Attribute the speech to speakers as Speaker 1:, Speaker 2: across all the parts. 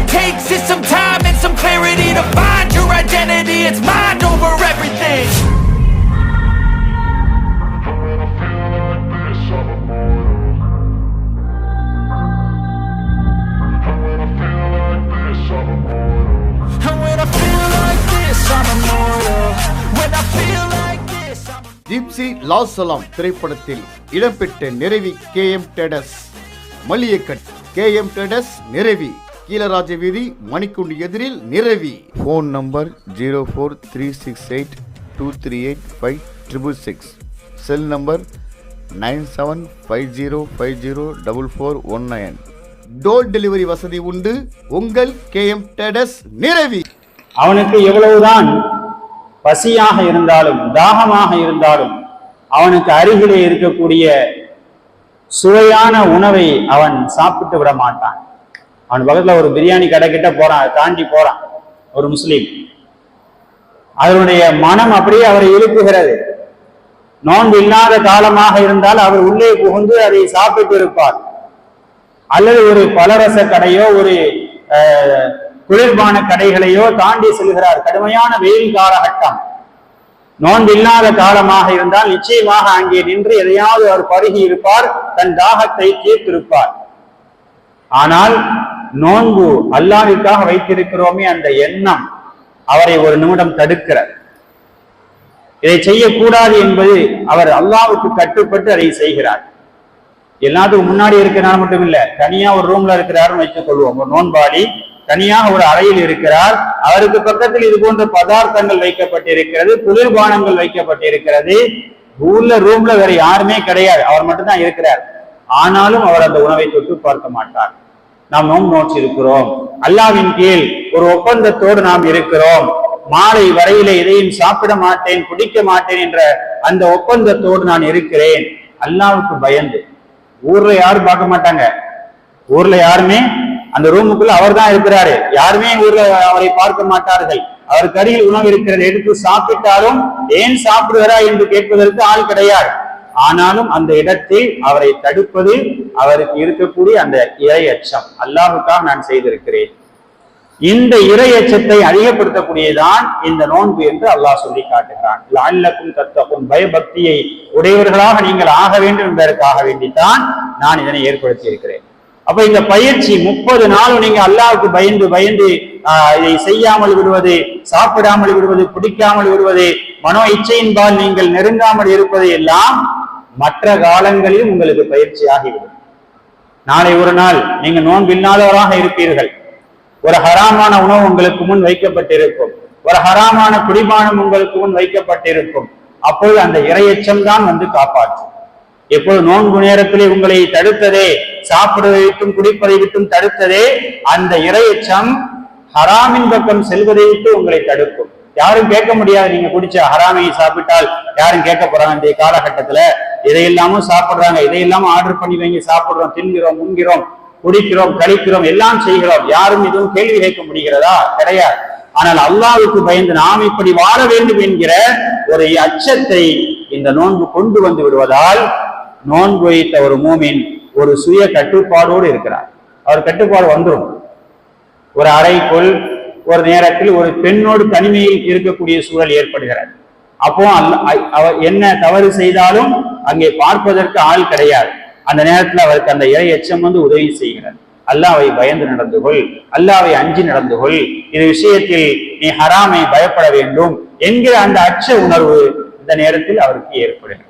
Speaker 1: it takes is some time and some clarity To find your identity, it's mind over everything
Speaker 2: Gypsy லாசலாம் திரைப்படத்தில் இடம்பெற்ற நிறைவி K M டெடஸ் மல்லியக்கட் K M டெடஸ் நிறைவி கீழராஜ வீதி மணிக்குண்டு எதிரில் நிறைவி phone number zero four three six eight two three eight five triple six. Cell number nine seven five zero five zero double four one nine. Door delivery வசதி உண்டு. உங்கள் K M டெடஸ் நிறைவி
Speaker 3: அவனுக்கு எவ்வளவுதான் பசியாக இருந்தாலும் தாகமாக இருந்தாலும் அவனுக்கு அருகிலே இருக்கக்கூடிய சுவையான உணவை அவன் சாப்பிட்டு விட மாட்டான். அவன் பக்கத்துல ஒரு பிரியாணி கடை கிட்ட போறான் அதை தாண்டி போறான் ஒரு முஸ்லீம். அதனுடைய மனம் அப்படியே அவரை இழுக்குகிறது. நோன்பு இல்லாத காலமாக இருந்தால் அவர் உள்ளே புகுந்து அதை சாப்பிட்டு இருப்பார். அல்லது ஒரு பலரச கடையோ ஒரு குளிர்பான கடைகளையோ தாண்டி செல்கிறார். கடுமையான வெயில் காலகட்டம். நோன்பு இல்லாத காலமாக இருந்தால் நிச்சயமாக அங்கே நின்று எதையாவது அவர் பருகி இருப்பார் தன் தாகத்தை தீர்த்திருப்பார். ஆனால் நோன்பு அல்லாவிற்காக வைத்திருக்கிறோமே அந்த எண்ணம் அவரை ஒரு நிமிடம் தடுக்கிறார் இதை செய்யக்கூடாது என்பது அவர் அல்லாவுக்கு கட்டுப்பட்டு அதை செய்கிறார். எல்லாத்துக்கும் முன்னாடி இருக்கிறார் மட்டும் இல்ல தனியா ஒரு ரூம்ல இருக்கிறாருன்னு வைத்துக் கொள்வோம் ஒரு நோன்பாளி தனியாக ஒரு அறையில் இருக்கிறார் அவருக்கு பக்கத்தில் இது போன்ற பதார்த்தங்கள் வைக்கப்பட்டிருக்கிறது குளிர்பானங்கள் வைக்கப்பட்டிருக்கிறது. ஊர்ல ரூம்ல வேற யாருமே கிடையாது அவர் மட்டும்தான் இருக்கிறார். ஆனாலும் அவர் அந்த உணவை தொட்டு பார்க்க மாட்டார். நாம் நோம் நோச்சு இருக்கிறோம் அல்லாவின் கீழ் ஒரு ஒப்பந்தத்தோடு நாம் இருக்கிறோம். மாலை வரையில எதையும் சாப்பிட மாட்டேன் குடிக்க மாட்டேன் என்ற அந்த ஒப்பந்தத்தோடு நான் இருக்கிறேன். அல்லாவுக்கு பயந்து. ஊர்ல யாரும் பார்க்க மாட்டாங்க. ஊர்ல யாருமே அந்த ரூமுக்குள்ள அவர் தான் இருக்கிறாரு. யாருமே ஊர்ல அவரை பார்க்க மாட்டார்கள். அவருக்கு அருகில் உணவு இருக்கிறது எடுத்து சாப்பிட்டாலும் ஏன் சாப்பிடுகிறா என்று கேட்பதற்கு ஆள் கிடையாது. ஆனாலும் அந்த இடத்தில் அவரை தடுப்பது அவருக்கு இருக்கக்கூடிய அந்த இறை அச்சம் அல்லாஹுக்காக நான் செய்திருக்கிறேன். இந்த இறை அச்சத்தை அதிகப்படுத்தக்கூடியதான் இந்த நோன்பு என்று அல்லாஹ் சொல்லி காட்டுகிறான். லால்லக்கும் தத்தக்கும் பயபக்தியை உடையவர்களாக நீங்கள் ஆக வேண்டும் என்பதற்காக வேண்டித்தான் நான் இதனை ஏற்படுத்தி இருக்கிறேன் அப்ப இந்த பயிற்சி முப்பது நாள் நீங்க அல்லாவுக்கு பயந்து பயந்து ஆஹ், இதை செய்யாமல் விடுவது சாப்பிடாமல் விடுவது குடிக்காமல் விடுவது மனோ இச்சையின்பால் நீங்கள் நெருங்காமல் இருப்பதை எல்லாம் மற்ற காலங்களில் உங்களுக்கு பயிற்சியாகிவிடும் நாளை ஒரு நாள் நீங்க நோன்பில்லாதவராக இருப்பீர்கள். ஒரு ஹராமான உணவு உங்களுக்கு முன் வைக்கப்பட்டிருக்கும். ஒரு ஹராமான குடிபானம் உங்களுக்கு முன் வைக்கப்பட்டிருக்கும். அப்பொழுது அந்த இரையச்சம் தான் வந்து காப்பாற்றும். எப்பொழுது நோன்பு நேரத்திலே உங்களை தடுத்ததே சாப்பிடுவதை விட்டும் குடிப்பதை விட்டும் தடுத்ததே அந்த இரையச்சம் ஹராமின் பக்கம் செல்வதை விட்டு உங்களை தடுக்கும். யாரும் கேட்க முடியாது. நீங்க குடிச்ச ஹராமையை சாப்பிட்டால் யாரும் கேட்க போறாங்க. இந்த காலகட்டத்துல இதையெல்லாமும் சாப்பிடுறாங்க. இதையெல்லாம் ஆர்டர் பண்ணி வாங்கி சாப்பிடுறோம் தின்கிறோம் உண்கிறோம் குடிக்கிறோம் கழிக்கிறோம் எல்லாம் செய்கிறோம். யாரும் எதுவும் கேள்வி கேட்க முடிகிறதா? கிடையாது. ஆனால் அல்லாவுக்கு பயந்து நாம் இப்படி வாழ வேண்டும் என்கிற ஒரு அச்சத்தை இந்த நோன்பு கொண்டு வந்து விடுவதால் நோன்பு வைத்த ஒரு மூமின் ஒரு சுய கட்டுப்பாடோடு இருக்கிறார். அவர் கட்டுப்பாடு வந்துடும் ஒரு அறைக்குள் ஒரு நேரத்தில் ஒரு பெண்ணோடு தனிமையில் இருக்கக்கூடிய சூழல் ஏற்படுகிறது. அப்போ என்ன தவறு செய்தாலும் அங்கே பார்ப்பதற்கு ஆள் கிடையாது. அந்த நேரத்தில் அவருக்கு அந்த இறை எச்சம் வந்து உதவி செய்கிறது. அல்லாவை பயந்து நடந்து கொள். அல்லாவை அஞ்சி நடந்து கொள். இது விஷயத்தில் நீ ஹராமை பயப்பட வேண்டும் என்கிற அந்த அச்ச உணர்வு இந்த நேரத்தில் அவருக்கு ஏற்படுகிறது.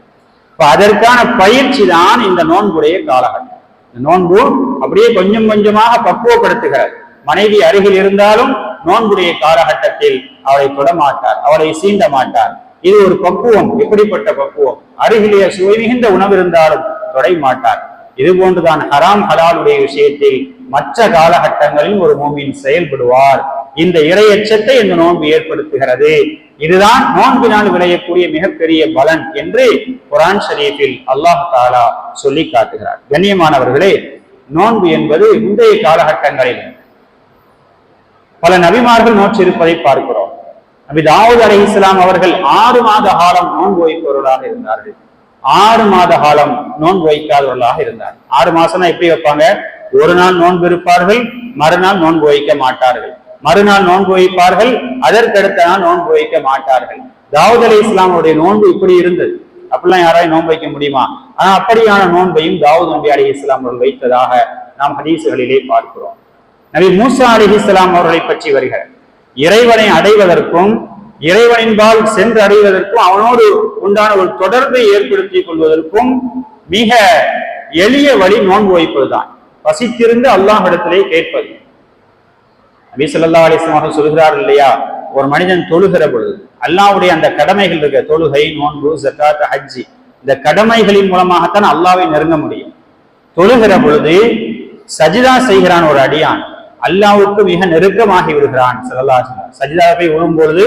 Speaker 3: இப்ப அதற்கான பயிற்சி தான் இந்த நோன்புடைய காலகட்டம். இந்த நோன்பு அப்படியே கொஞ்சம் கொஞ்சமாக பக்குவப்படுத்துகிறது. மனைவி அருகில் இருந்தாலும் நோன்புடைய காலகட்டத்தில் அவளை தொடமாட்டார் அவளை சீண்ட மாட்டார் இது ஒரு பக்குவம் எப்படிப்பட்ட பக்குவம்? அருகிலே சுவை மிகுந்த உணவு இருந்தாலும் தொடை மாட்டார் இது போன்றுதான் ஹராம் ஹலாலுடைய விஷயத்தில் மற்ற காலகட்டங்களில் ஒரு மூமின் செயல்படுவார். இந்த இரையச்சத்தை இந்த நோன்பு ஏற்படுத்துகிறது. இதுதான் நோன்பினால் விளையக்கூடிய மிகப்பெரிய பலன் என்று குரான் ஷரீஃபில் அல்லாஹ் தாலா சொல்லி காட்டுகிறார். கண்ணியமானவர்களே நோன்பு என்பது முந்தைய காலகட்டங்களில் பல நபிமார்கள் நோற்றிருப்பதை பார்க்கிறோம். நபி தாவூத் அலி இஸ்லாம் அவர்கள் ஆறு மாத காலம் நோன்பு வைப்பவர்களாக இருந்தார்கள். ஆறு மாத காலம் நோன்பு வைக்காதவர்களாக இருந்தார். ஆறு மாசம்னா எப்படி வைப்பாங்க? ஒரு நாள் நோன்பு இருப்பார்கள் மறுநாள் நோன்பு வைக்க மாட்டார்கள். மறுநாள் நோன்பு வைப்பார்கள் அதற்கடுத்த நாள் நோன்பு வைக்க மாட்டார்கள். தாவூத் அலி இஸ்லாமுடைய நோன்பு இப்படி இருந்தது. அப்படிலாம் யாராவது நோன்பு வைக்க முடியுமா? ஆனா அப்படியான நோன்பையும் தாவூத் நபி அலி இஸ்லாம் அவர்கள் வைத்ததாக நாம் ஹதீசுகளிலே பார்க்கிறோம். நபி மூசா அலி இஸ்லாம் அவர்களை பற்றி வருகிறார். இறைவனை அடைவதற்கும் இறைவனின்பால் சென்று அடைவதற்கும் அவனோடு உண்டான ஒரு தொடர்பை ஏற்படுத்திக் கொள்வதற்கும் மிக எளிய வழி நோன்பு வைப்பதுதான். பசித்திருந்து அல்லாஹ்விடத்திலே கேட்பது. நபி சொல்லா அலைஹி அவர்கள் இல்லையா? ஒரு மனிதன் தொழுகிற பொழுது அல்லாவுடைய அந்த கடமைகள் இருக்க. தொழுகை நோன்பு ஜக்காத் ஹஜ்ஜி இந்த கடமைகளின் மூலமாகத்தான் அல்லாவை நெருங்க முடியும். தொழுகிற பொழுது சஜிதா செய்கிறான் ஒரு அடியான். அல்லாவுக்கு மிக நெருக்கமாகி விடுகிறான் ஸல்லல்லாஹு சஜிதாவை போய் விழும் பொழுது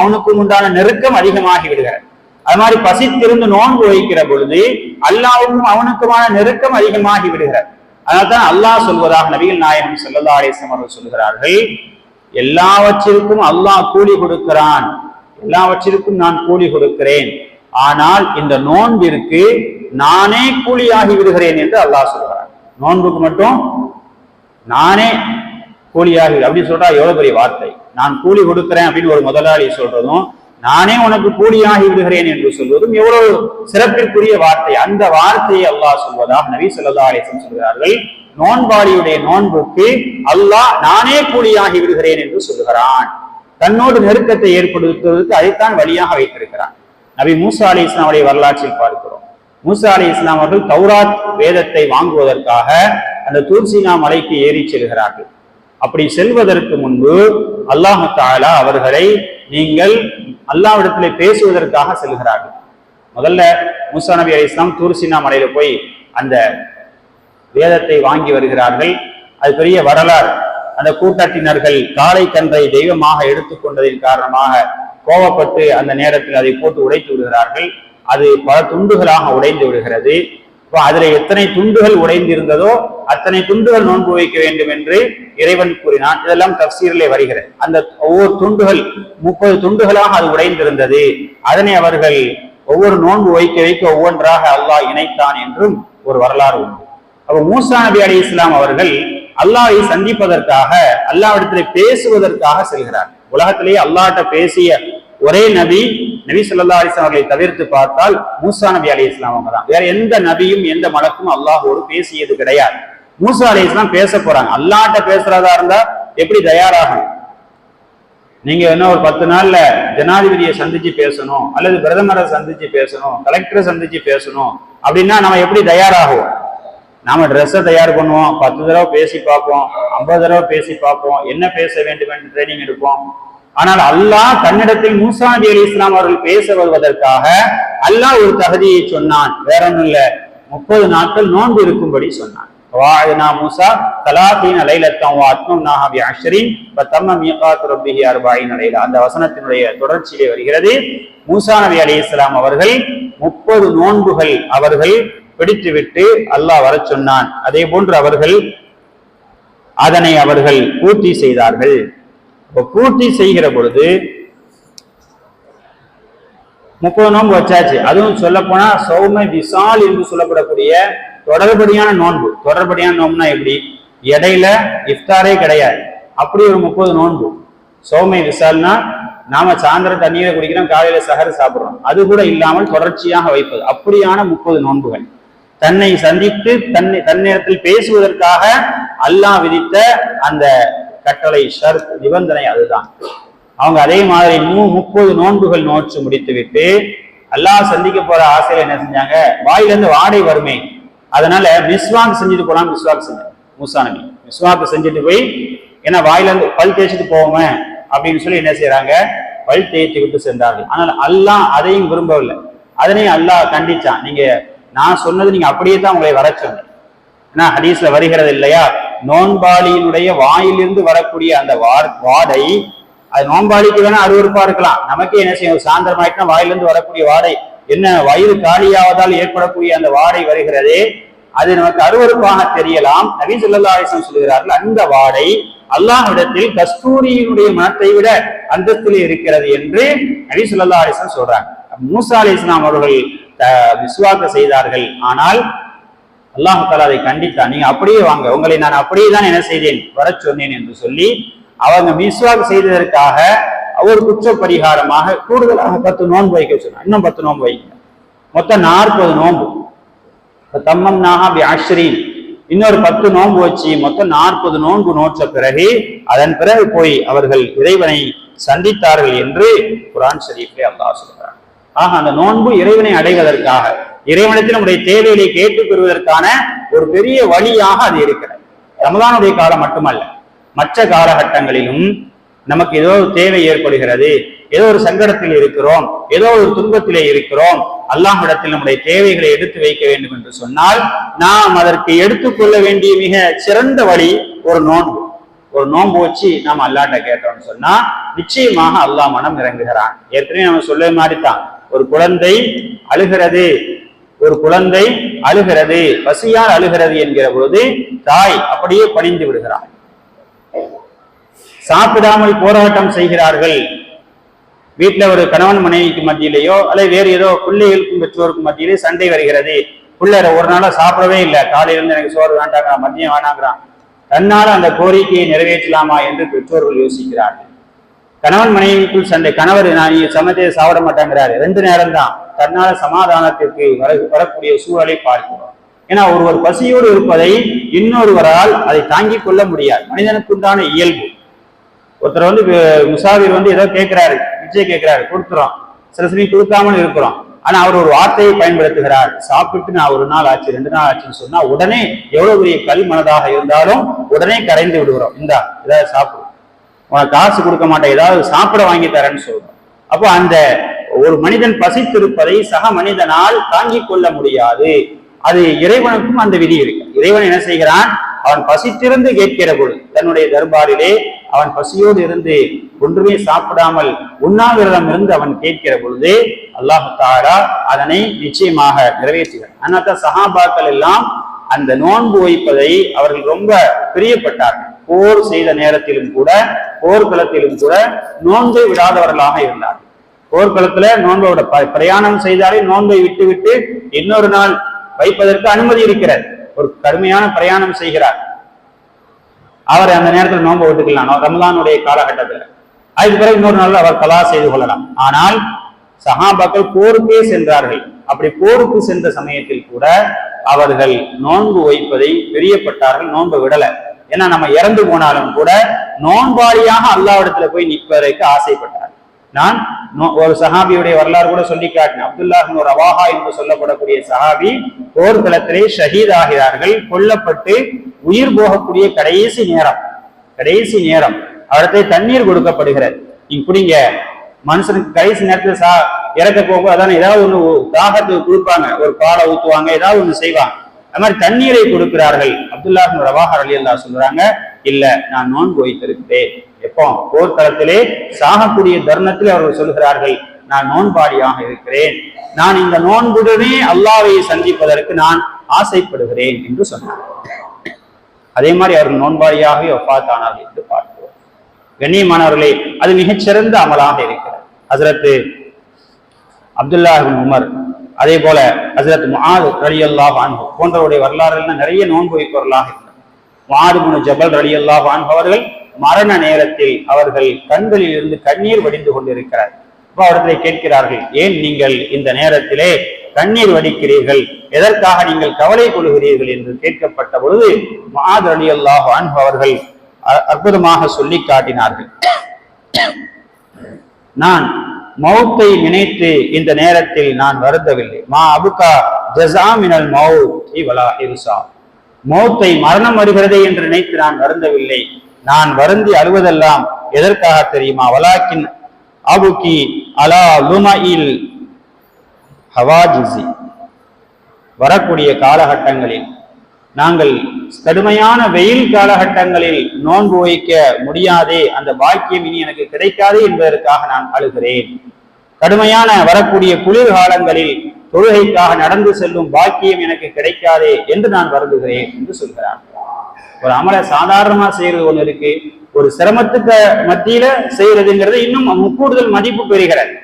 Speaker 3: அவனுக்கும் உண்டான நெருக்கம் அதிகமாகி விடுகிறது. அது மாதிரி பசித்திருந்து நோன்பு வைக்கிற பொழுது அல்லாவுக்கும் அவனுக்குமான நெருக்கம் அதிகமாகி விடுகிறது. அதனால்தான் அல்லாஹ் சொல்வதாக நபிகள் நாயகம் ஸல்லல்லாஹு அலைஹி அவர்கள் சொல்கிறார்கள் எல்லாவற்றிற்கும் அல்லாஹ் கூலி கொடுக்கிறான். எல்லாவற்றிற்கும் நான் கூலி கொடுக்கிறேன். ஆனால் இந்த நோன்பிற்கு நானே கூலியாகி விடுகிறேன் என்று அல்லாஹ் சொல்கிறார் நோன்புக்கு மட்டும் நானே கூலியாகி அப்படின்னு சொல்றா எவ்வளவு பெரிய வார்த்தை. நான் கூலி கொடுக்கிறேன் அப்படின்னு ஒரு முதலாளி சொல்றதும் நானே உனக்கு கூலியாகி விடுகிறேன் என்று சொல்வதும் எவ்வளவு சிறப்பிற்குரிய வார்த்தை. அந்த வார்த்தையை அல்லாஹ் சொல்வதாக நபி சொல்லா அலைஹி சொல்கிறார்கள். நோன்பாளியுடைய நோன்புக்கு அல்லாஹ் நானே கூலியாகி விடுகிறேன் என்று சொல்லுகிறான். தன்னோடு நெருக்கத்தை ஏற்படுத்துவதற்கு அதைத்தான் வழியாக வைத்திருக்கிறான். நபி மூசா அலி இஸ்லாமுடைய வரலாற்றில் பார்க்கிறோம். மூசா அலி இஸ்லாம் அவர்கள் தௌராத் வேதத்தை வாங்குவதற்காக அந்த தூர்சினா மலைக்கு ஏறி செல்கிறார்கள். அப்படி செல்வதற்கு முன்பு அல்லாஹு தாலா அவர்களை நீங்கள் அல்லாவிடத்திலே பேசுவதற்காக செல்கிறார்கள். முதல்ல மூசா நபி அலி இஸ்லாம் தூர்சினா மலையில போய் அந்த வேதத்தை வாங்கி வருகிறார்கள். அது பெரிய வரலாறு. அந்த கூட்டத்தினர்கள் காளை கன்றை தெய்வமாக எடுத்துக்கொண்டதின் காரணமாக கோவப்பட்டு அந்த நேரத்தில் அதை போட்டு உடைத்து விடுகிறார்கள். அது பல துண்டுகளாக உடைந்து விடுகிறது. இப்போ அதுல எத்தனை துண்டுகள் உடைந்திருந்ததோ அத்தனை துண்டுகள் நோன்பு வைக்க வேண்டும் என்று இறைவன் கூறினான். இதெல்லாம் தப்சீரிலே வருகிறது. அந்த ஒவ்வொரு துண்டுகள் முப்பது துண்டுகளாக அது உடைந்திருந்தது. அதனை அவர்கள் ஒவ்வொரு நோன்பு வைக்க வைக்க ஒவ்வொன்றாக அல்லாஹ் இணைத்தான் என்றும் ஒரு வரலாறு உண்டு. அப்போ மூசா நபி அலி இஸ்லாம் அவர்கள் அல்லாஹை சந்திப்பதற்காக அல்லாவிடத்திலே பேசுவதற்காக செல்கிறார் உலகத்திலேயே அல்லாட்ட பேசிய ஒரே நபி நபி சொல்லா அலைஹி அவர்களை தவிர்த்து பார்த்தால் மூசா நபி அலி இஸ்லாம் அவங்க தான். வேற எந்த நபியும் எந்த மலக்கும் அல்லாஹோடு பேசியது கிடையாது. மூசா அலி இஸ்லாம் பேச போறாங்க. அல்லாட்ட பேசுறதா இருந்தா எப்படி தயாராகணும்? நீங்க என்ன ஒரு பத்து நாள்ல ஜனாதிபதியை சந்திச்சு பேசணும் அல்லது பிரதமரை சந்திச்சு பேசணும் கலெக்டரை சந்திச்சு பேசணும் அப்படின்னா நம்ம எப்படி தயாராகுவோம்? நாம ட்ரெஸ்ஸை தயார் பண்ணுவோம் பத்து தடவை பேசி பார்ப்போம் ஐம்பது தடவை பேசி பார்ப்போம் என்ன பேச வேண்டும் என்று ட்ரைனிங் எடுப்போம். ஆனால் அல்லாஹ் தன்னிடத்தில் மூசா நபி அலி இஸ்லாம் அவர்கள் பேச வருவதற்காக அல்லாஹ் ஒரு தகுதியை சொன்னான். வேற ஒண்ணும் இல்ல. முப்பது நாட்கள் நோன்பு இருக்கும்படி சொன்னான். வாழனா மூசா தலாத்தீன் அலைலத்தம் வா அத்மம்னாஹா பி அஷ்ரின் மீகாத் ரப்பிஹி அர்பாயின் அலைலா. அந்த வசனத்தினுடைய தொடர்ச்சியிலே வருகிறது. மூசா நபி அலி இஸ்லாம் அவர்கள் முப்பது நோன்புகள் அவர்கள் பிடித்துவிட்டு அல்லாஹ் வரச் சொன்னான். அதே போன்று அவர்கள் அதனை அவர்கள் பூர்த்தி செய்தார்கள். இப்போ பூர்த்தி செய்கிற பொழுது முப்பது நோன்பு வச்சாச்சு. அதுவும் சொல்ல போனா சௌம விசால் என்று சொல்லப்படக்கூடிய தொடர்படியான நோன்பு. தொடர்படியான நோன்புனா எப்படி? இடையில இஃப்தாரே கிடையாது. அப்படி ஒரு முப்பது நோன்பு. சௌமை விசால்னா நாம சாயந்தரம் தண்ணீரை குடிக்கிறோம் காலையில சகர் சாப்பிடுறோம். அது கூட இல்லாமல் தொடர்ச்சியாக வைப்பது. அப்படியான முப்பது நோன்புகள். தன்னை சந்தித்து தன்னை தன்னிடத்தில் பேசுவதற்காக அல்லாஹ் விதித்த அந்த கட்டளை ஷர்த் நிபந்தனை அதுதான். அவங்க அதே மாதிரி மூ முப்பது நோன்புகள் நோற்று முடித்து விட்டு அல்லாஹ் சந்திக்க போற ஆசையில என்ன செஞ்சாங்க? வாயில இருந்து வாடை வருமே அதனால மிஸ்வாக் செஞ்சுட்டு போலாம் மிஸ்வாக் செஞ்சாங்க மூசா நபி. மிஸ்வாக் செஞ்சுட்டு போய் ஏன்னா வாயில இருந்து பல் தேய்ச்சிட்டு போவோமே அப்படின்னு சொல்லி என்ன செய்யறாங்க பல் தேய்த்து விட்டு சென்றார்கள். ஆனால் அல்லாஹ் அதையும் விரும்பவில்லை. அதனையும் அல்லாஹ் கண்டிச்சான். நீங்க நான் சொன்னது நீங்க அப்படியே தான் உங்களை வர சொன்னேன். ஏன்னா ஹதீஸ்ல வருகிறது இல்லையா? நோன்பாளியினுடைய வாயிலிருந்து வரக்கூடிய அந்த வா- வாடை அது நோன்பாளிக்கு வேணா அருவருப்பா இருக்கலாம். நமக்கே என்ன செய்யும் சாயந்தரமாயிட்டுனா வாயிலிருந்து வரக்கூடிய வாடை. என்ன வயிறு காலியாவதால் ஏற்படக்கூடிய அந்த வாடை வருகிறதே? அது நமக்கு அருவருப்பாக தெரியலாம். நவீன் ஸல்லல்லாஹு சொல்கிறார்கள் அந்த வாடை அல்லாஹிடத்தில் கஸ்தூரியினுடைய மனத்தை விட அந்தஸ்திலே இருக்கிறது என்று நபி ஸல்லல்லாஹு அலைஹி சொல்றாங்க. மூசா அலைஹிஸ்ஸலாம் அவர்கள் விசுவாக்க செய்தார்கள். ஆனால் அல்லாஹ் தாலா அதை கண்டித்தான். நீங்க அப்படியே வாங்க. உங்களை நான் அப்படியே தான் என்ன செய்தேன்? வர சொன்னேன் என்று சொல்லி அவங்க மிஸ்வாக் செய்ததற்காக ஒரு குற்ற பரிகாரமாக கூடுதலாக பத்து நோன்பு வைக்க சொன்னாங்க. இன்னும் பத்து நோன்பு வைக்க மொத்தம் நாற்பது நோன்பு. தம்மம் நாகா ஆஷ்ரீன் இன்னொரு பத்து நோன்பு வச்சு மொத்தம் நாற்பது நோன்பு நோற்ற பிறகு அதன் பிறகு போய் அவர்கள் இறைவனை சந்தித்தார்கள் என்று குரான் ஷரீஃபே அல்லாஹ் சொல்கிறார் ஆக அந்த நோன்பு இறைவனை அடைவதற்காக இறைவனத்தில் நம்முடைய தேவைகளை கேட்டுக் பெறுவதற்கான ஒரு பெரிய வழியாக அது இருக்கிறது. ரமதானுடைய காலம் மட்டுமல்ல மற்ற காலகட்டங்களிலும் நமக்கு ஏதோ ஒரு தேவை ஏற்படுகிறது ஏதோ ஒரு சங்கடத்தில் இருக்கிறோம் ஏதோ ஒரு துன்பத்திலே இருக்கிறோம் அல்லாஹ்விடத்தில் நம்முடைய தேவைகளை எடுத்து வைக்க வேண்டும் என்று சொன்னால் நாம் அதற்கு எடுத்துக்கொள்ள வேண்டிய மிக சிறந்த வழி ஒரு நோன்பு. ஒரு நோன்பு வச்சு நாம் அல்லாட்ட கேட்டோம்னு சொன்னா நிச்சயமாக அல்லாஹ் மனம் இறங்குகிறான். ஏற்கனவே நம்ம சொல்ல மாதிரி தான் ஒரு குழந்தை அழுகிறது ஒரு குழந்தை அழுகிறது பசியால் அழுகிறது என்கிற பொழுது தாய் அப்படியே பணிந்து விடுகிறார் சாப்பிடாமல் போராட்டம் செய்கிறார்கள். வீட்டுல ஒரு கணவன் மனைவிக்கு மத்தியிலேயோ அல்லது வேறு ஏதோ பிள்ளைகளுக்கும் பெற்றோருக்கும் மத்தியிலே சண்டை வருகிறது. பிள்ளை ஒரு நாளா சாப்பிடவே இல்லை. காலையில இருந்து எனக்கு சோறு வேண்டாங்கிறான் மதியம் வேணாங்கிறான். தன்னால் அந்த கோரிக்கையை நிறைவேற்றலாமா என்று பெற்றோர்கள் யோசிக்கிறார்கள். கணவன் மனைவிக்குள் சண்டை கணவர் நான் நீ சாப்பிட மாட்டேங்கிறாரு. ரெண்டு நேரம் தான் தன்னால சமாதானத்திற்கு வர வரக்கூடிய சூழலை பார்க்கிறோம். ஏன்னா ஒருவர் பசியோடு இருப்பதை இன்னொருவரால் அதை தாங்கிக் கொள்ள முடியாது. மனிதனுக்கு உண்டான இயல்பு. ஒருத்தர் வந்து முசாவிர் வந்து ஏதோ கேட்கிறாரு விஜய் கேட்கிறாரு கொடுக்குறோம் சில சமயம் கொடுக்காமல் இருக்கிறோம். ஆனா அவர் ஒரு வார்த்தையை பயன்படுத்துகிறார். சாப்பிட்டு நான் ஒரு நாள் ஆச்சு ரெண்டு நாள் ஆச்சுன்னு சொன்னா உடனே எவ்வளவு பெரிய கல் மனதாக இருந்தாலும் உடனே கரைந்து விடுகிறோம். இந்தா ஏதாவது சாப்பிடு. உனக்கு காசு கொடுக்க மாட்டேன் ஏதாவது சாப்பிட வாங்கி தரேன்னு சொல்றோம். அப்போ அந்த ஒரு மனிதன் பசித்திருப்பதை சக மனிதனால் தாங்கிக் கொள்ள முடியாது. அது இறைவனுக்கும் அந்த விதி இருக்கு. இறைவன் என்ன செய்கிறான்? அவன் பசித்திருந்து கேட்கிற பொழுது தன்னுடைய தர்பாரிலே அவன் பசியோடு இருந்து ஒன்றுமே சாப்பிடாமல் உண்ணாவிரதம் இருந்து அவன் கேட்கிற பொழுது அல்லாஹு தாரா அதனை நிச்சயமாக நிறைவேற்றுகிறான். அதனால்தான் சகாபாக்கள் எல்லாம் அந்த நோன்பு வைப்பதை அவர்கள் ரொம்ப பிரியப்பட்டார்கள் போர் செய்த நேரத்திலும் கூட போர்க்களத்திலும் கூட நோன்பை விடாதவர்களாக இருந்தார்கள். போர்க்களத்துல நோன்போட பிரயாணம் செய்தாலே நோன்பை விட்டு விட்டு இன்னொரு நாள் வைப்பதற்கு அனுமதி இருக்கிறார். ஒரு கடுமையான பிரயாணம் செய்கிறார். அவர் அந்த நேரத்தில் நோன்பை விட்டுக்கலாம். ரமலானுடைய காலகட்டத்தில். அதுக்கு பிறகு இன்னொரு நாள் அவர் கலா செய்து கொள்ளலாம். ஆனால் சகாபாக்கள் போருக்கே சென்றார்கள். அப்படி போருக்கு சென்ற சமயத்தில் கூட அவர்கள் நோன்பு வைப்பதை பிரியப்பட்டார்கள். நோன்பு விடல. ஏன்னா நம்ம இறந்து போனாலும் கூட நோன்பாளியாக அல்லாவிடத்துல போய் நிற்பதற்கு ஆசைப்பட்டார் நான் ஒரு சஹாபியுடைய வரலாறு கூட சொல்லி காட்டினேன். அப்துல்லா ஒரு அவாஹா என்று சொல்லப்படக்கூடிய சஹாபி போர்க்களத்திலே ஷஹீத் ஆகிறார்கள். கொல்லப்பட்டு உயிர் போகக்கூடிய கடைசி நேரம் கடைசி நேரம். அவர்கிட்ட தண்ணீர் கொடுக்கப்படுகிறது. நீங்க குடிங்க. மனுஷனுக்கு கடைசி நேரத்துல சா இறக்க போகும் அதான ஏதாவது ஒன்று தாகத்துக்கு கொடுப்பாங்க. ஒரு பாலை ஊத்துவாங்க ஏதாவது ஒண்ணு செய்வாங்க. அது மாதிரி தண்ணீரை கொடுக்கிறார்கள். அப்துல்லா ரவாஹர் அலி அல்லா சொல்றாங்க. இல்ல நான் நோன்பு வைத்திருக்கிறேன். எப்போ? போர்க்களத்திலே சாகக்கூடிய தருணத்தில் அவர்கள் சொல்கிறார்கள் நான் நோன்பாடியாக இருக்கிறேன். நான் இந்த நோன்புடனே அல்லாவை சந்திப்பதற்கு நான் ஆசைப்படுகிறேன் என்று சொன்னார். அதே மாதிரி அவர்கள் நோன்பாடியாகவே ஒப்பாத்தானார்கள் என்று பார்க்கிறோம். கண்ணியமானவர்களே அது மிகச்சிறந்த அமலாக இருக்கிறது. ஹசரத்து அப்துல்லாஹின் உமர் அதே போல ஹசரத் முஆத் அல்லாஹ் அன்ஹு போன்றவருடைய வரலாறுலாம் நிறைய நோன்பு வைப்பவர்களாக இருந்தனர் முஆத் ஜபல் ரலி அல்லாஹ் அவர்கள் மரண நேரத்தில் அவர்கள் கண்களில் இருந்து கண்ணீர் வடிந்து கொண்டிருக்கிறார். இப்போ அவர்களை கேட்கிறார்கள் ஏன் நீங்கள் இந்த நேரத்திலே கண்ணீர் வடிக்கிறீர்கள்? எதற்காக நீங்கள் கவலை கொள்கிறீர்கள்? என்று கேட்கப்பட்ட பொழுது மாது அலி அல்லாஹ் அவர்கள் அ- அற்புதமாக சொல்லி காட்டினார்கள். நான் மௌத்தை நினைத்து இந்த நேரத்தில் நான் வருந்தவில்லை. மா அபுகா ஜசாமினல் மௌ இவலா இருசா. மௌத்தை மரணம் வருகிறதே என்று நினைத்து நான் வருந்தவில்லை. நான் வருந்தி அழுவதெல்லாம் எதற்காக தெரியுமா? வலாக்கின் அபுகி அலா லுமையில் ஹவாஜிசி. வரக்கூடிய காலகட்டங்களில் நாங்கள் கடுமையான வெயில் காலகட்டங்களில் நோன்பு வைக்க முடியாதே அந்த பாக்கியம் இனி எனக்கு கிடைக்காதே என்பதற்காக நான் அழுகிறேன். கடுமையான வரக்கூடிய குளிர்காலங்களில் தொழுகைக்காக நடந்து செல்லும் பாக்கியம் எனக்கு கிடைக்காதே என்று நான் வருந்துகிறேன் என்று சொல்கிறார். ஒரு அமலை சாதாரணமா செய்யறது ஒண்ணு இருக்கு. ஒரு சிரமத்துக்கு மத்தியில செய்யறதுங்கிறது இன்னும் கூடுதல் மதிப்பு பெறுகிறது.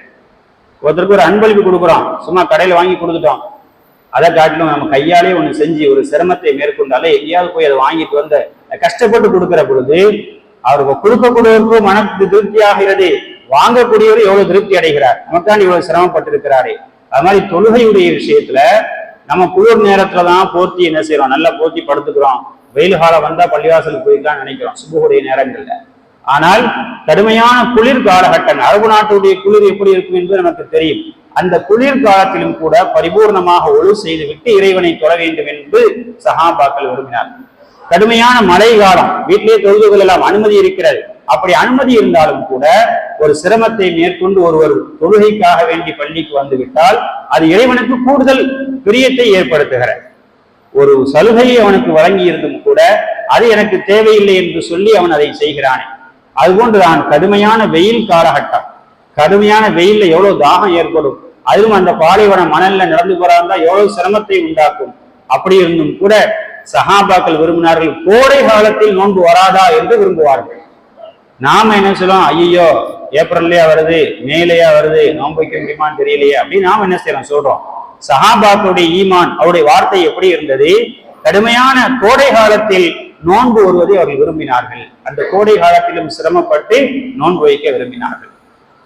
Speaker 3: ஒருத்தருக்கு ஒரு அன்பளிப்பு கொடுக்குறோம். சும்மா கடையில வாங்கி கொடுத்துட்டோம். அதை காட்டிலும் நம்ம கையாலே ஒண்ணு செஞ்சு ஒரு சிரமத்தை மேற்கொண்டாலே எங்கேயாவது போய் அதை வாங்கிட்டு வந்த கஷ்டப்பட்டு கொடுக்கிற பொழுது அவருக்கு கொடுக்கக்கூடியவருக்கும் மன திருப்தி ஆகிறது. வாங்கக்கூடியவர் எவ்வளவு திருப்தி அடைகிறார். நமக்கான இவ்வளவு சிரமப்பட்டிருக்கிறாரே. அது மாதிரி தொழுகையுடைய விஷயத்துல நம்ம குளிர் நேரத்துல தான் போர்த்தி என்ன செய்யறோம் நல்லா போர்த்தி படுத்துக்கிறோம். வெயில் காலம் வந்தா பள்ளிவாசலுக்கு போயிருக்கலாம் நினைக்கிறோம் சுபுடைய நேரங்கள்ல. ஆனால் கடுமையான குளிர் காலகட்டம் அரபு நாட்டுடைய குளிர் எப்படி இருக்கும் என்பது நமக்கு தெரியும். அந்த குளிர் காலத்திலும் கூட பரிபூர்ணமாக ஒழு செய்துவிட்டு இறைவனை தொழ வேண்டும் என்று சஹாபாக்கள் விரும்பினார்கள். கடுமையான மழை காலம் வீட்டிலே தொழுது கொள்ளலாம் அனுமதி இருக்கிறது. அப்படி அனுமதி இருந்தாலும் கூட ஒரு சிரமத்தை மேற்கொண்டு ஒருவர் தொழுகைக்காக வேண்டி பள்ளிக்கு வந்து விட்டால் அது இறைவனுக்கு கூடுதல் பிரியத்தை ஏற்படுத்துகிற ஒரு சலுகையை அவனுக்கு வழங்கி இருந்தும் கூட அது எனக்கு தேவையில்லை என்று சொல்லி அவன் அதை செய்கிறானே. அதுபோன்றுதான் கடுமையான வெயில் காலகட்டம். கடுமையான வெயில்ல எவ்வளவு தாகம் ஏற்படும். அதுவும் அந்த பாலைவன மணல்ல நடந்து போறாருந்தா எவ்வளவு சிரமத்தை உண்டாக்கும். அப்படி இருந்தும் கூட சஹாபாக்கள் விரும்பினார்கள் கோடை காலத்தில் நோன்பு வராதா என்று விரும்புவார்கள். நாம என்ன சொல்லுவோம் ஐயோ ஏப்ரல்லையா வருது மேலையா வருது நோன்பு வைக்க முடியுமான்னு தெரியலையே அப்படின்னு நாம என்ன செய்யறோம்? சொல்றோம். சஹாபாக்களுடைய ஈமான் அவருடைய வார்த்தை எப்படி இருந்தது? கடுமையான கோடை காலத்தில் நோன்பு வருவதை அவர்கள் விரும்பினார்கள். அந்த கோடை காலத்திலும் சிரமப்பட்டு நோன்பு வைக்க விரும்பினார்கள்.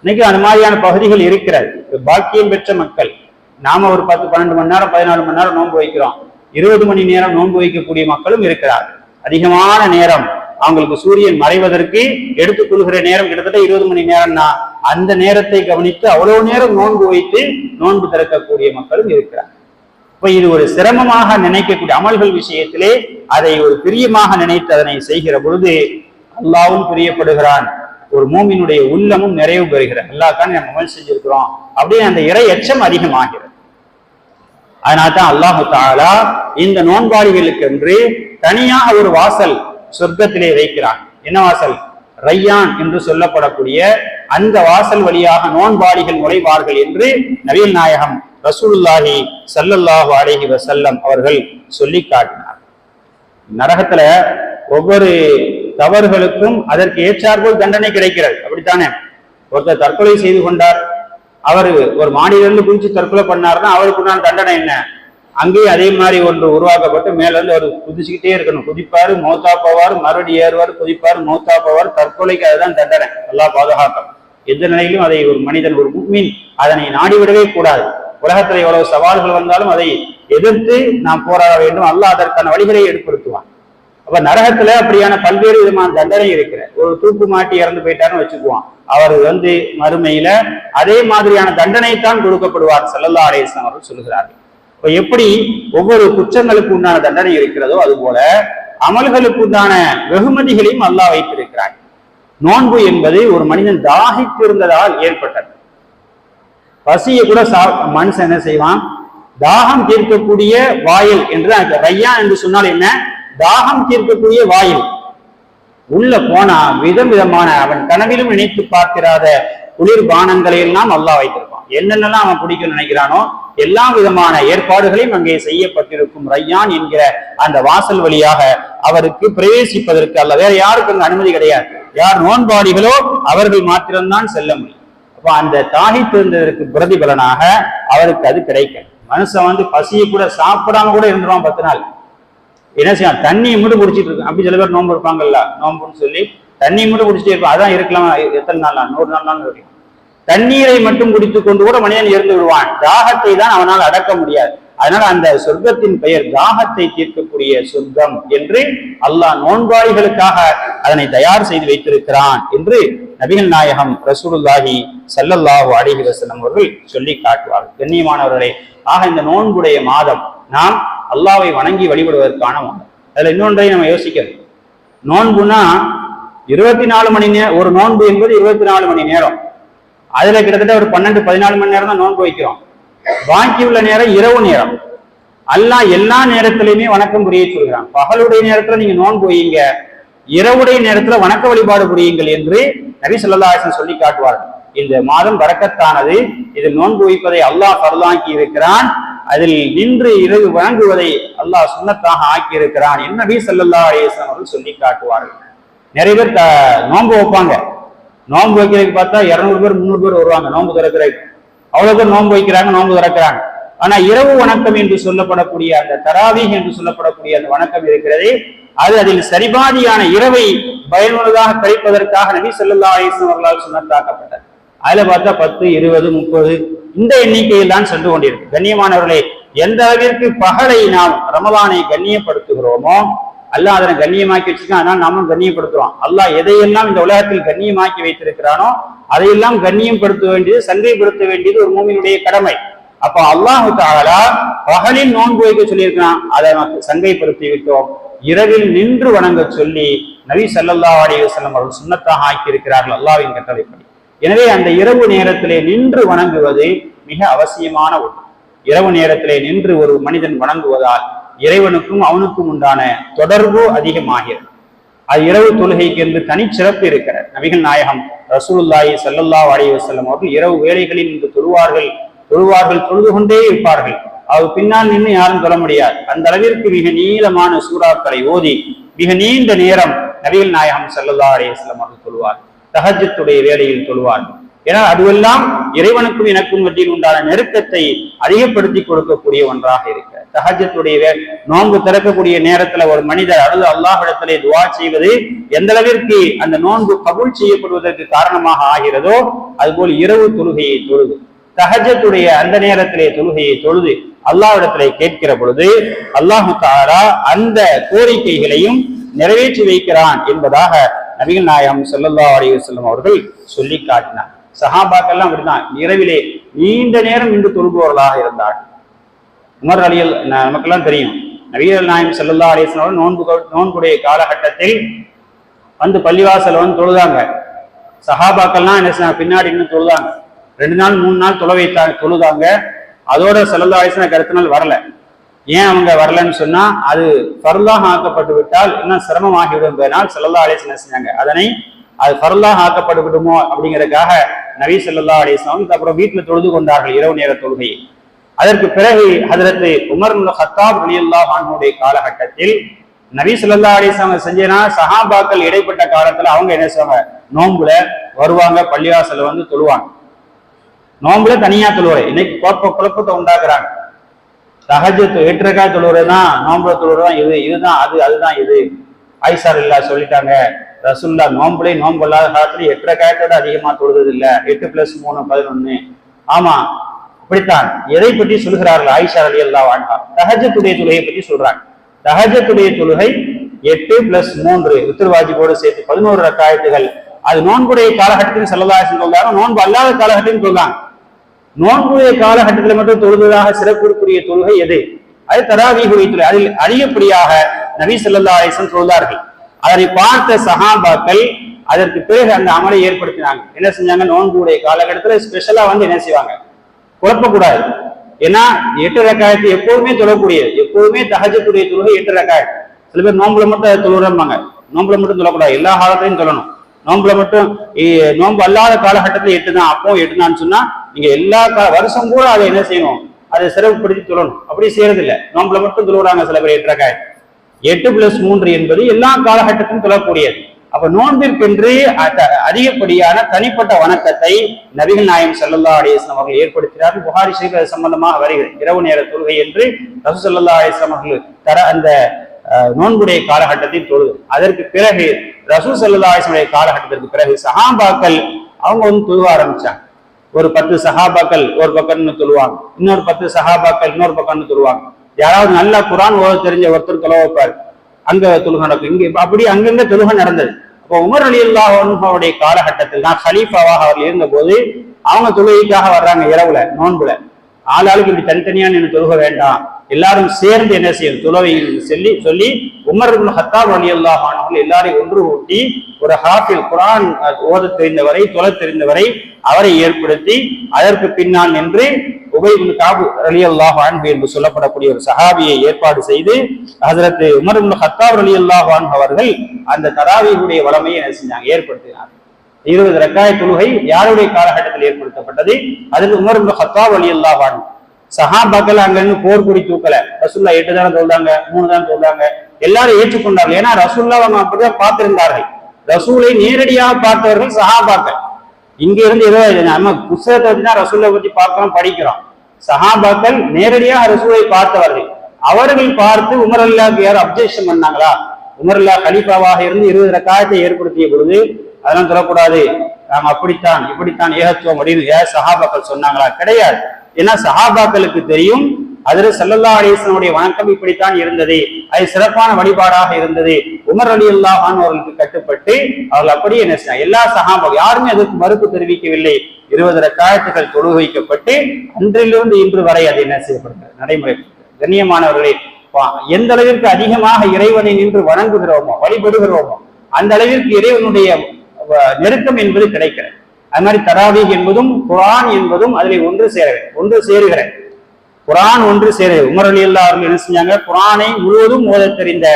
Speaker 3: இன்னைக்கு அந்த மாதிரியான பகுதிகள் இருக்கிறது. பாக்கியம் பெற்ற மக்கள். நாம ஒரு பத்து பன்னெண்டு மணி நேரம் பதினாலு மணி நேரம் நோன்பு வைக்கிறோம். இருபது மணி நேரம் நோன்பு வைக்கக்கூடிய மக்களும் இருக்கிறார்கள் அதிகமான நேரம் அவங்களுக்கு சூரியன் மறைவதற்கு எடுத்துக்கொள்கிற நேரம் கிட்டத்தட்ட இருபது மணி நேரம்னா அந்த நேரத்தை கவனித்து அவ்வளவு நேரம் நோன்பு வைத்து நோன்பு திறக்கக்கூடிய மக்களும் இருக்கிறார். இப்ப இது ஒரு சிரமமாக நினைக்கக்கூடிய அமல்கள் விஷயத்திலே அதை ஒரு பிரியமாக நினைத்து அதனை செய்கிற பொழுது அல்லாவும் பிரியப்படுகிறான். ஒரு மூமினுடைய உள்ளமும் நிறைவு பெறுகிறது. அல்லாஹ் நம்ம அமல் செஞ்சிருக்கிறோம். அப்படின்னு அந்த இறை எச்சம் அதிகமாகிறது. அதனால தான் அல்லாஹு தாலா இந்த நோன்பாளிகளுக்கு என்று தனியாக ஒரு வாசல் சொர்க்கத்திலே வைக்கிறான். என்ன வாசல்? ரையான் என்று சொல்லப்படக்கூடிய அந்த வாசல் வழியாக நோன்பாளிகள் நுழைவார்கள் என்று நவீன் நாயகம் ரசூலுல்லாஹி சல்லல்லாஹு அலஹி வசல்லம் அவர்கள் சொல்லி காட்டினார். நரகத்துல ஒவ்வொரு தவறுகளுக்கும் அதற்கு ஏற்றாற்போல் தண்டனை கிடைக்கிறது. அப்படித்தானே? ஒருத்தர் தற்கொலை செய்து கொண்டார் அவர் ஒரு மாடியிலிருந்து குதிச்சு தற்கொலை பண்ணாருன்னா அவருக்கு உண்டான தண்டனை என்ன? அங்கேயும் அதே மாதிரி ஒன்று உருவாக்கப்பட்டு மேல இருந்து அவர் குதிச்சுக்கிட்டே இருக்கணும். குதிப்பாரு மௌத்தா போவார் மறுபடி ஏறுவார் குதிப்பார் மௌத்தா போவார் தற்கொலைக்கு அதுதான் தண்டனை. நல்லா பாதுகாக்கும் எந்த நிலையிலும் அதை ஒரு மனிதன் ஒரு மீன் அதனை நாடிவிடவே கூடாது. உலகத்துல எவ்வளவு சவால்கள் வந்தாலும் அதை எதிர்த்து நாம் போராட வேண்டும். அல்லாஹ் அதற்கான வழிகளை ஏற்படுத்துவான். அப்ப நரகத்துல அப்படியான பல்வேறு விதமான தண்டனை இருக்கிற ஒரு தூக்கு மாட்டி இறந்து போயிட்டாருன்னு வச்சுக்குவான் அவர் வந்து மறுமையில அதே மாதிரியான தண்டனைத்தான் கொடுக்கப்படுவார் செல்லல்லா அலேசன் அவர்கள் சொல்கிறார்கள் இப்ப எப்படி ஒவ்வொரு குற்றங்களுக்கு உண்டான தண்டனை இருக்கிறதோ அது போல அமல்களுக்கு உண்டான வெகுமதிகளையும் அல்லாஹ் வைத்திருக்கிறார் நோன்பு என்பது ஒரு மனிதன் தாகித்திருந்ததால் ஏற்பட்டது. பசியை கூட சா மனுஷன் என்ன செய்வான்? தாகம் தீர்க்கக்கூடிய வாயில் என்று ரையா என்று சொன்னால் என்ன? தாகம் தீர்க்கக்கூடிய வாயில். உள்ள போனா விதம் விதமான அவன் கனவிலும் நினைத்து பார்க்கிறாத குளிர் பானங்களை எல்லாம் நல்லா வைத்திருப்பான். என்னென்னலாம் அவன் குடிக்க நினைக்கிறானோ எல்லா விதமான ஏற்பாடுகளையும் அங்கே செய்யப்பட்டிருக்கும் ரையான் என்கிற அந்த வாசல் வழியாக அவருக்கு பிரவேசிப்பதற்கு அல்ல. வேற யாருக்கும் அனுமதி கிடையாது. யார் நோன்பாடிகளோ அவர்கள் மாத்திரம்தான் செல்ல முடியும். அப்ப அந்த தாகி திறந்ததற்கு பிரதிபலனாக அவருக்கு அது கிடைக்கும் மனுஷன் வந்து பசியை கூட சாப்பிடாம கூட இருந்துருவான் பத்து நாள். என்ன செய்யலாம்? தண்ணியை மட்டும் குடிச்சிட்டு இருக்கு. அப்படி சில பேர் நோன்பு இருப்பாங்கல்ல நோன்புன்னு சொல்லி தண்ணியை மட்டும் குடிச்சிட்டே இருப்பான் அதான் இருக்கலாம். எத்தனை நாள் நூறு நாள் இருக்கலாம் தண்ணீரை மட்டும் குடித்து கொண்டு கூட மனிதன் இருந்து விடுவான். தாகத்தை தான் அவனால் அடக்க முடியாது. அதனால அந்த சொர்க்கத்தின் பெயர் தாகத்தை தீர்க்கக்கூடிய சொர்க்கம் என்று அல்லாஹ் நோன்பாளிகளுக்காக அதனை தயார் செய்து வைத்திருக்கிறான் என்று நபிகள் நாயகம் ரசூலுல்லாஹி சல்லல்லாஹு அலிஹி வசலம் அவர்கள் சொல்லி காட்டுவார்கள். கண்ணியமானவர்களே ஆக இந்த நோன்புடைய மாதம் நாம் அல்லாவை வணங்கி வழிபடுவதற்கான ஒன்று அதுல இன்னொன்றை நம்ம யோசிக்கிறது நோன்புனா இருபத்தி நாலு மணி நேரம் ஒரு நோன்பு என்பது இருபத்தி நாலு மணி நேரம். அதுல கிட்டத்தட்ட ஒரு பன்னெண்டு பதினாலு மணி நேரம் தான் நோன்பு வைக்கிறோம். பாக்கி உள்ள நேரம் இரவு நேரம். அல்லாஹ் எல்லா நேரத்திலையுமே வணக்கம் புரிய சொல்கிறான் பகலுடைய நேரத்துல நீங்க நோன்பு வையுங்க. இரவுடைய நேரத்துல வணக்க வழிபாடு புரியுங்கள் என்று நபி சொல்லாசன் சொல்லி காட்டுவார்கள். இந்த மாதம் வரக்கத்தானது இது நோன்பு வைப்பதை அல்லாஹ் பரலாக்கி இருக்கிறான். அதில் நின்று இரவு வணங்குவதை அல்லாஹ் சுன்னத்தாக ஆக்கி இருக்கிறான் நபி ஸல்லல்லாஹு அலிஸ்லாம் அவர்கள் சொல்லி காட்டுவார்கள். நிறைய பேர் த- நோன்பு வைப்பாங்க. நோன்பு வைக்கிறதுக்கு பார்த்தா இருநூறு பேர் முந்நூறு பேர் வருவாங்க நோன்பு திறக்கிறதுக்கு. அவ்வளவு பேர் நோன்பு வைக்கிறாங்க நோன்பு திறக்கிறாங்க. ஆனா இரவு வணக்கம் என்று சொல்லப்படக்கூடிய அந்த தராவி என்று சொல்லப்படக்கூடிய அந்த வணக்கம் இருக்கிறதே அது அதில் சரிபாதியான இரவை பயனுள்ளதாக கழிப்பதற்காக நபி சொல்லா அலிஸ்லாம் அவர்களால் சுண்ணத்தாக்கப்பட்டது அதுல பார்த்தா பத்து இருபது முப்பது இந்த எண்ணிக்கையில் தான் சென்று கொண்டிருக்கு கண்ணியமானவர்களே எந்த அளவிற்கு பகலை நாம் ரமலானை கண்ணியப்படுத்துகிறோமோ அல்லாஹ் அதனை கண்ணியமாக்கி வச்சிருக்கான். அதனால் நாமும் கண்ணியப்படுத்துறோம். அல்லாஹ் எதையெல்லாம் இந்த உலகத்தில் கண்ணியமாக்கி வைத்திருக்கிறானோ அதையெல்லாம் கண்ணியப்படுத்த வேண்டியது சங்கைப்படுத்த வேண்டியது ஒரு மூமியினுடைய கடமை. அப்போ அல்லாஹு தாலா பகலில் நோன்பு வைக்க சொல்லியிருக்கிறான். அதை நமக்கு சங்கைப்படுத்தி விட்டோம். இரவில் நின்று வணங்க சொல்லி நபி சல்லல்லா அலி வசலம் அவர்கள் சுண்ணத்தாக ஆக்கி இருக்கிறார்கள் கட்டளை எனவே அந்த இரவு நேரத்திலே நின்று வணங்குவது மிக அவசியமான ஒன்று. இரவு நேரத்திலே நின்று ஒரு மனிதன் வணங்குவதால் இறைவனுக்கும் அவனுக்கும் உண்டான தொடர்பு அதிகமாகிறது. அது இரவு தொழுகைக்கு என்று தனிச்சிறப்பு இருக்கிறது. நபிகள் நாயகம் ரசூலுல்லாஹி சல்லல்லா அலைஹி வசல்லம் அவர்கள் இரவு வேலைகளில் இன்று தொழுவார்கள் தொழுவார்கள் தொழுது கொண்டே இருப்பார்கள். அவர் பின்னால் நின்று யாரும் தொழ முடியாது. அந்த அளவிற்கு மிக நீளமான சூறாக்களை ஓதி மிக நீண்ட நேரம் நபிகள் நாயகம் சல்லல்லா அலைஹி வஸல்லம் அவர்கள் தொழுவார் தகஜத்துடைய வேலையில் தொழுவார்கள் ஏன்னா அதுவெல்லாம் இறைவனுக்கும் எனக்கும் மத்தியில் உண்டான நெருக்கத்தை அதிகப்படுத்தி கொடுக்கக்கூடிய ஒன்றாக இருக்கு. தகஜத்துடைய வே நோன்பு திறக்கக்கூடிய நேரத்துல ஒரு மனிதர் அழுது அல்லாஹிடத்திலே துவா செய்வது எந்த அளவிற்கு அந்த நோன்பு கபூல் செய்யப்படுவதற்கு காரணமாக ஆகிறதோ அதுபோல் இரவு தொழுகையை தொழுது. தகஜத்துடைய அந்த நேரத்திலே தொழுகையை தொழுது அல்லாஹ்விடத்திலே கேட்கிற பொழுது அல்லாஹு தாரா அந்த கோரிக்கைகளையும் நிறைவேற்றி வைக்கிறான் என்பதாக நபிகள் நாயகம் ஸல்லல்லாஹு அலி வஸல்லம் அவர்கள் சொல்லி காட்டினார். சஹாபாக்கெல்லாம் அப்படிதான் இரவிலே நீண்ட நேரம் நின்று தொழுபவர்களாக இருந்தார். உமர் அலியல் நமக்கெல்லாம் தெரியும். நபிகள் நாயம் செல்லல்லா அலைஹி வஸல்லம் அவர்கள் நோன்பு நோன்புடைய காலகட்டத்தில் வந்து பள்ளிவாசல் வந்து தொழுதாங்க. சஹாபாக்கள்லாம் என்ன பின்னாடி இன்னும் தொழுதாங்க. ரெண்டு நாள் மூணு நாள் தொலை வைத்தாங்க தொழுதாங்க. அதோட செல்லல்லா அலைஹி வஸல்லம் அடுத்த நாள் வரல. ஏன் அவங்க வரலன்னு சொன்னா அது ஃபர்லாக ஆக்கப்பட்டு விட்டால் இன்னும் சிரமமாகிவிடும். என்பதனால் ஸல்லல்லாஹு செல்லல்லா வஸல்லம் என்ன செஞ்சாங்க. அதனை அது ஃபர்லாக ஆக்கப்பட்டு விடுமோ அப்படிங்கறதுக்காக நபி செல்லல்லா அலைஹி அப்புறம் வீட்டுல தொழுது கொண்டார்கள் இரவு நேர தொழுகையை அதற்கு பிறகு அதற்கு உமர் ஹத்தாப் ரலியல்லாஹு அன்ஹுடைய காலகட்டத்தில் நபி ஸல்லல்லாஹு அலைஹி வஸல்லம் செஞ்சேனா சஹாபாக்கள் இடைப்பட்ட காலத்துல அவங்க என்ன செய்வாங்க? நோம்புல வருவாங்க பள்ளிவாசல வந்து தொழுவாங்க. நோம்புல தனியா தொழுவாங்க இன்னைக்கு குழப்ப குழப்பத்தை உண்டாக்குறாங்க. தஹஜத்து ஏற்றக்கா தொழுவுறது தான் நோன்புல தொழுவுறது தான் இது இதுதான் அது அதுதான் இது. ஐசார் இல்லா சொல்லிட்டாங்க. ரசுல்லா நோம்புலே நோன்பு இல்லாத காலத்துல எட்டரை காயத்தோட அதிகமா தொழுது இல்ல எட்டு பிளஸ் மூணு பதினொன்னு. ஆமா இப்படித்தான். எதை பற்றி சொல்கிறார்கள் ஆயிஷா அலி அல்லா வாண்டா தகஜத்துடைய தொழுகை பற்றி சொல்றாங்க. தகஜத்துடைய தொழுகை எட்டு பிளஸ் மூன்று உத்திரவாஜிபோடு சேர்த்து பதினோரு ரக்காயத்துகள். அது நோன்புடைய காலகட்டத்தில் செல்லதாசன் சொல்றாங்க நோன்பு அல்லாத காலகட்டத்தின் சொல்றாங்க. நோன்புடைய காலகட்டத்தில் மட்டும் தொழுதலாக சிறப்புக்குரிய தொழுகை எது? அது தராவீக வைத்துள்ள அதில் அதிகப்படியாக நபி ஸல்லல்லாஹு அலைஹி அதனை பார்த்த சஹாபாக்கள் அதற்கு பிறகு அந்த அமலை ஏற்படுத்தினாங்க. என்ன செஞ்சாங்க? நோன்புடைய காலகட்டத்துல ஸ்பெஷலா வந்து என்ன செய்வாங்க? குழப்பக்கூடாது. ஏன்னா எட்டு ரக்காயத்து எப்போதுமே தொழக்கூடியது. எப்போதுமே தகஜக்கூடிய தொழுகை எட்டு ரக்காயத். சில பேர் நோம்புல மட்டும் அதை தொழுறாங்க மட்டும் தொழக்கூடாது. எல்லா காலத்திலையும் தொழணும். நோம்புல மட்டும் நோம்பு அல்லாத காலகட்டத்தில் எட்டு தான் அப்போ எட்டு தான் சொன்னா நீங்க எல்லா வருஷம் கூட அதை என்ன செய்யணும்? அதை சிறப்புப்படுத்தி தொழணும் அப்படி செய்யறது இல்லை நோம்புல மட்டும் தொழுகிறாங்க சில பேர் எட்டு எட்டு பிளஸ் மூன்று என்பது எல்லா காலகட்டத்திலும் தொழக்கூடியது. அப்ப நோன்பிற்கென்று அதிகப்படியான தனிப்பட்ட வணக்கத்தை நபிகள் நாயம் ஸல்லல்லாஹு அலைஹி அவர்கள் ஏற்படுத்தினார்கள். புகாரி ஷரீஃப் அது சம்பந்தமாக வருகிறது. இரவு நேர தொழுகை என்று ரசு ஸல்லல்லாஹு அலைஹி அவர்கள் தர அந்த நோன்புடைய காலகட்டத்தில் தொழுது. அதற்கு பிறகு ரசு ஸல்லல்லாஹு அலைஹி காலகட்டத்திற்கு பிறகு சஹாபாக்கள் அவங்க வந்து தொழுக ஆரம்பிச்சாங்க. ஒரு பத்து சஹாபாக்கள் ஒரு பக்கம்னு சொல்லுவாங்க. இன்னொரு பத்து சஹாபாக்கள் இன்னொரு பக்கம்னு சொல்லுவாங்க. யாராவது நல்ல குரான் ஓத தெரிஞ்ச ஒருத்தர் தொலை அங்க தொழுகை நடக்கும். இங்க இப்ப அப்படி அங்கங்க தொழுகை நடந்தது. இப்போ உமர் அலி அல்லாஹனுடைய காலகட்டத்தில் தான் ஹலீஃபாவாக அவர் இருந்தபோது அவங்க தொழுகைக்காக வர்றாங்க இரவுல நோன்புல. ஆளாளுக்கு இப்படி தனித்தனியாக எனக்கு தொழுக வேண்டாம். எல்லாரும் சேர்ந்து என்ன செய்யும் துளவையில் சொல்லி சொல்லி உமர் இப்னு ஹத்தாப் ரலியல்லாஹு எல்லாரையும் ஒன்று கூட்டி ஒரு ஹாஃபில் குரான் ஓத தெரிந்தவரை தொலை தெரிந்தவரை அவரை ஏற்படுத்தி அதற்கு பின்னால் நின்று உபைபின் காபு ரலியல்லாஹு அன்ஹு என்று சொல்லப்படக்கூடிய ஒரு சஹாபியை ஏற்பாடு செய்து ஹசரத் உமர் இப்னு ஹத்தாப் அலி அல்லாஹான் அவர்கள் அந்த தராவியுடைய வளமையை என்ன செஞ்சாங்க ஏற்படுத்தினார் இருபது ரக்காய தொழுகை யாருடைய காலகட்டத்தில் ஏற்படுத்தப்பட்டது? அதில் உமர் ஹத்தா ஹத்தாப் ரலியல்லாஹு சஹாபாக்கள் அங்க இருந்து போர் குறி தூக்கல. ரசுல்லா எட்டு தானே சொல்றாங்க மூணு தான் தோல்றாங்க எல்லாரும் ஏற்றுக்கொண்டார்கள். ஏன்னா ரசுல்லா அவங்க அப்படிதான் பார்த்திருந்தார்கள். ரசூலை நேரடியாக பார்த்தவர்கள் சஹாபாக்கள். இங்க இருந்து ஏதோ நம்ம புத்தகத்தை வச்சு தான் ரசூலை பத்தி பார்க்கிறோம் படிக்கிறோம். சஹாபாக்கள் நேரடியாக ரசூலை பார்த்தவர்கள். அவர்கள் பார்த்து உமர் அல்லாக்கு யாரும் அப்ஜெக்ஷன் பண்ணாங்களா? உமர் அல்லா கலிஃபாவாக இருந்து இருபது ரக்காயத்தை ஏற்படுத்திய பொழுது அதெல்லாம் சொல்லக்கூடாது. நாம் அப்படித்தான் இப்படித்தான் ஏகத்துவம் அப்படின்னு ஏ சஹாபாக்கள் சொன்னாங்களா? கிடையாது. ஏன்னா சஹாபாக்களுக்கு தெரியும் அதில் சல்லல்லா அலிஸ்லனுடைய வணக்கம் இப்படித்தான் இருந்தது. அது சிறப்பான வழிபாடாக இருந்தது. உமர் அலி அல்லாஹான் அவர்களுக்கு கட்டுப்பட்டு அவர்கள் அப்படியே என்ன எல்லா சகாபம் யாருமே அதற்கு மறுப்பு தெரிவிக்கவில்லை. இருபது ரக்காயத்துகள் தொழு வைக்கப்பட்டு அன்றிலிருந்து இன்று வரை அது என்ன செய்யப்படுகிறது? நடைமுறை கண்ணியமானவர்களே பா- எந்த அளவிற்கு அதிகமாக இறைவனை நின்று வணங்குகிறோமோ வழிபடுகிறோமோ அந்த அளவிற்கு இறைவனுடைய நெருக்கம் என்பது கிடைக்கிறது. அது மாதிரி தராவி என்பதும் குரான் என்பதும் அதில் ஒன்று சேரவே ஒன்று சேருகிற. குரான் ஒன்று சேரு உமர் அலி அல்லா என்ன செஞ்சாங்க? குரானை முழுவதும் ஓத தெரிந்த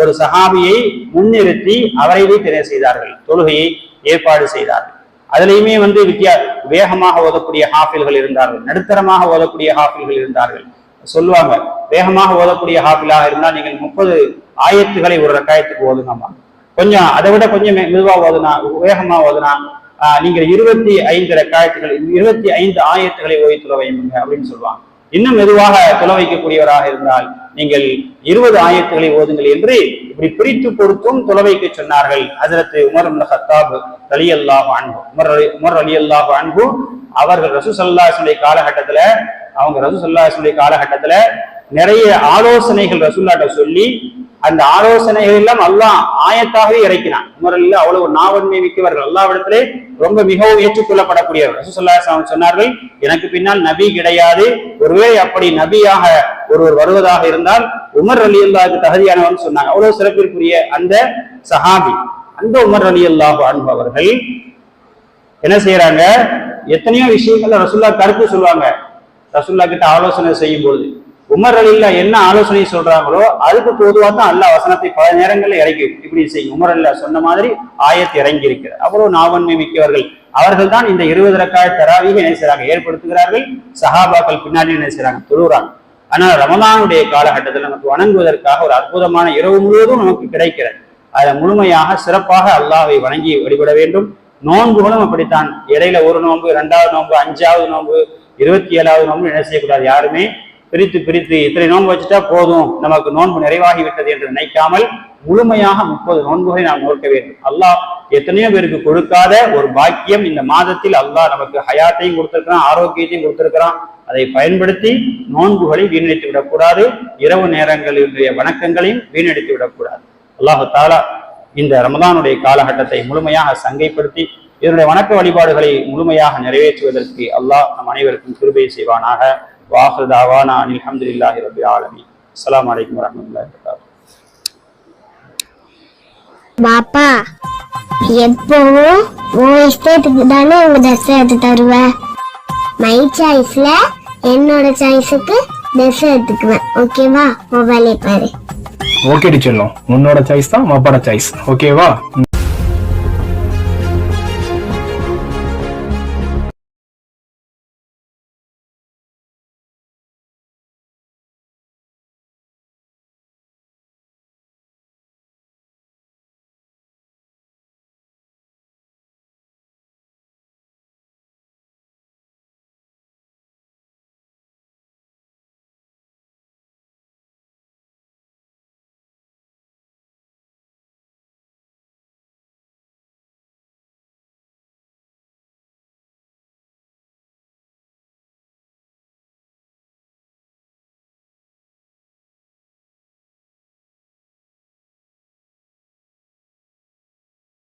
Speaker 3: ஒரு சஹாபியை முன்னிறுத்தி அவரை தெரிவு செய்தார்கள். தொழுகையை ஏற்பாடு செய்தார்கள். அதுலேயுமே வந்து வித்தியா வேகமாக ஓதக்கூடிய ஹாஃபில்கள் இருந்தார்கள். நடுத்தரமாக ஓதக்கூடிய ஹாஃபில்கள் இருந்தார்கள். சொல்லுவாங்க வேகமாக ஓதக்கூடிய ஹாஃபிலாக இருந்தால் நீங்கள் முப்பது ஆயத்துகளை ஒரு ரக்காயத்துக்கு ஓதுங்கம்மா கொஞ்சம் அதை விட கொஞ்சம் மெதுவா ஓதுனா வேகமா ஓதுனா ஆஹ், நீங்கள் இருபத்தி ஐந்து ரெக்காயத்துகள் இருபத்தி ஐந்து ஆயத்துகளை ஓதி துள அப்படின்னு சொல்லுவாங்க. இன்னும் மெதுவாக துள வைக்கக்கூடியவராக இருந்தால் நீங்கள் இருபது ஆயத்துகளை ஓதுங்கள் என்று இப்படி பிரித்து கொடுத்தும் துள வைக்க சொன்னார்கள் அதிரத்து உமர் இப்னு ஹத்தாப் அலி அல்லாஹ் அன்பு உமர் அலி உமர் அலி அல்லாஹ் அன்பு அவர்கள் ரசூசல்லாசுடைய காலகட்டத்துல அவங்க ரசூசல்லாசுடைய காலகட்டத்துல நிறைய ஆலோசனைகள் ரசூல்லாட்ட சொல்லி அந்த ஆலோசனைகள் எல்லாம் அல்லாஹ் ஆயத்தாகவே இறக்கினான். உமரில் அவ்வளவு நாவன்மை மிக்கவர்கள். அல்லாவிடத்திலே ரொம்ப மிகவும் ஏற்றுக்கொள்ளப்படக்கூடியவர். ரசூலுல்லாஹி சொன்னார்கள் எனக்கு பின்னால் நபி கிடையாது. ஒருவேளை அப்படி நபியாக ஒருவர் வருவதாக இருந்தால் உமர் அலி அல்லாவுக்கு தகுதியானவன் சொன்னாங்க. அவ்வளவு சிறப்பிற்குரிய அந்த சஹாபி. அந்த உமர் அலி அல்லாஹ் அன்பவர்கள் என்ன செய்யறாங்க எத்தனையோ விஷயங்கள்ல ரசுல்லா கருத்து சொல்லுவாங்க. ரசுல்லா கிட்ட ஆலோசனை செய்யும் பொழுது உமர் அலில்லா என்ன ஆலோசனை சொல்றாங்களோ அதுக்கு பொதுவாக தான் அல்லாஹ் வசனத்தை பல நேரங்களில் இறக்கி இப்படி செய்யும் உமர் அல்லா சொன்ன மாதிரி ஆயத்து இறங்கி இருக்கிறது அவ்வளவு நாவன்மை மிக்கவர்கள். அவர்கள் தான் இந்த இருபது ரக்காய தராவிக என்ன செய்றாங்க? ஏற்படுத்துகிறார்கள். சஹாபாக்கள் பின்னாடி என்ன செய்றாங்க? தொழுறாங்க. ஆனால் ரமதானுடைய காலகட்டத்தில் நமக்கு வணங்குவதற்காக ஒரு அற்புதமான இரவு முழுவதும் நமக்கு கிடைக்கிறது. அதை முழுமையாக சிறப்பாக அல்லாவை வணங்கி வழிபட வேண்டும். நோன்புகளும் அப்படித்தான். இடையில ஒரு நோன்பு இரண்டாவது நோன்பு அஞ்சாவது நோன்பு இருபத்தி ஏழாவது நோன்பு என்ன செய்யக்கூடாது? யாருமே பிரித்து பிரித்து இத்தனை நோன்பு வச்சுட்டா போதும். நமக்கு நோன்பு நிறைவாகி விட்டது என்று நினைக்காமல் முழுமையாக முப்பது நோன்புகளை நாம் நோக்க வேண்டும். அல்லாஹ் எத்தனையோ பேருக்கு கொடுக்காத ஒரு பாக்கியம் இந்த மாதத்தில் அல்லாஹ் நமக்கு ஹயாத்தையும் கொடுத்திருக்கிறான் ஆரோக்கியத்தையும் கொடுத்திருக்கிறான். அதை பயன்படுத்தி நோன்புகளை வீணடித்து விடக்கூடாது. இரவு நேரங்களுடைய வணக்கங்களையும் வீணடித்து விடக்கூடாது. அல்லாஹு தாலா இந்த ரமதானுடைய காலகட்டத்தை முழுமையாக சங்கைப்படுத்தி இதனுடைய வணக்க வழிபாடுகளை முழுமையாக நிறைவேற்றுவதற்கு அல்லாஹ் நம் அனைவருக்கும் கிருபை செய்வானாக. வாஹு தாவானா அனில் அல்ஹம்துலில்லாஹி ரபில் ஆலமீன். அஸ்ஸலாமு அலைக்கும் வரஹ்மத்துல்லாஹி வபரகாத்துஹு.
Speaker 4: பாப்பா எப்பவும் உன் இஷ்டத்துக்கு தானே உங்க ட்ரெஸ் எடுத்து தருவ? மை சாய்ஸ்ல என்னோட சாய்ஸுக்கு ட்ரெஸ் எடுத்துக்குவேன் ஓகேவா மொபைலே பாரு.
Speaker 5: ஓகே செல்லம் உன்னோட சாய்ஸ் தான் அப்பாட சாய்ஸ் ஓகேவா